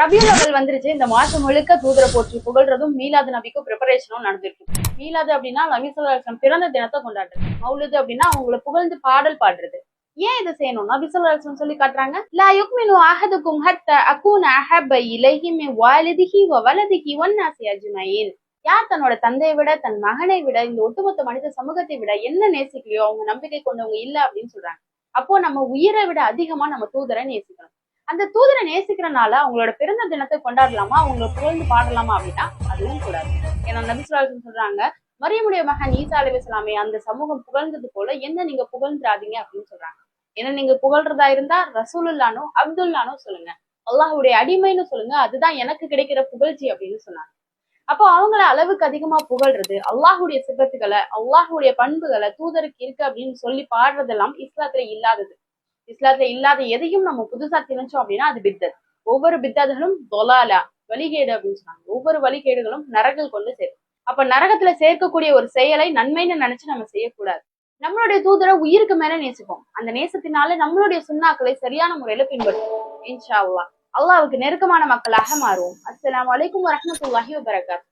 ரபியுல் வந்துருச்சு. இந்த மாசம் முழுக்க தூதரை போற்றி புகழ்றதும் மீலாது நபிக்கும் ப்ரிப்பரேஷனும் நடந்திருக்கு. மீலாது அப்படின்னா நபி ஸல்லல்லாஹு பிறந்த தினத்தை கொண்டாடுறது. மௌலுது அப்படின்னா அவங்கள புகழ்ந்து பாடல் பாடுறது. ஏன் இதை செய்யணும்? நபி ஸல்லல்லாஹு சொல்லி காட்டுறாங்க. லா யுக்மினு அஹதுக்கும் ஹத்த அகூன அஹப இலைஹி மின் வாலிதிஹி வ வலதிஹி வன்னாசி அஜ்மஈன் யார் தன்னோட தந்தையை விட தன் மகனை விட இந்த ஒட்டுமொத்த மனித சமூகத்தை விட என்ன நேசிக்கலையோ அவங்க நம்பிக்கை கொண்டவங்க இல்ல அப்படின்னு சொல்றாங்க. அப்போ நம்ம உயிரை விட அதிகமா நம்ம தூதரை நேசிக்கணும். அந்த தூதரை நேசிக்கிறனால அவங்களோட பிறந்த தினத்தை கொண்டாடலாமா? அவங்கள புகழ்ந்து பாடலாமா அப்படின்னா அதுவும் கூடாது. ஏன்னா நபிசுலாசன் சொல்றாங்க மரியமுடைய மகன் ஈசா அலிவசலாமே அந்த சமூகம் புகழ்ந்தது போல என்ன நீங்க புகழ்ந்துராதீங்க அப்படின்னு சொல்றாங்க. ஏன்னா நீங்க புகழ்றதா இருந்தா ரசூலுல்லானோ அப்துல்லானோ சொல்லுங்க. அல்லாஹுடைய அடிமைன்னு சொல்லுங்க அதுதான் எனக்கு கிடைக்கிற புகழ்ச்சி அப்படின்னு சொன்னாங்க. அப்போ அவங்கள அளவுக்கு அதிகமா புகழ்றது அல்லாஹுடைய சிபத்துகளை அல்லாஹுடைய பண்புகளை தூதருக்கு இருக்கு அப்படின்னு சொல்லி பாடுறதெல்லாம் இஸ்லாத்துல இல்லாதது. இஸ்லாத்துல இல்லாத எதையும் நம்ம புதுசா திணிச்சோம் அப்படின்னா அது பித்தத். ஒவ்வொரு பித்தர்களும் தொலாலா வழிகேடு அப்படின்னு சொன்னாங்க. ஒவ்வொரு வழிகேடுகளும் நரகல் கொண்டு சேரும். அப்ப நரகத்துல சேர்க்கக்கூடிய ஒரு செயலை நன்மைன்னு நினைச்சு நம்ம செய்யக்கூடாது. நம்மளுடைய தூதரை உயிருக்கு மேல நேசிப்போம். அந்த நேசத்தினால நம்மளுடைய சுண்ணாக்களை சரியான முறையில பின்பற்றுவோம். இன்ஷா அல்லாஹ். அல்லாவுக்கு நெருக்கமான மக்களாக மாறுவோம். அஸ்லாம் வலைக்கும் வரஹ்மத்துல்லாஹி வபரகாத்.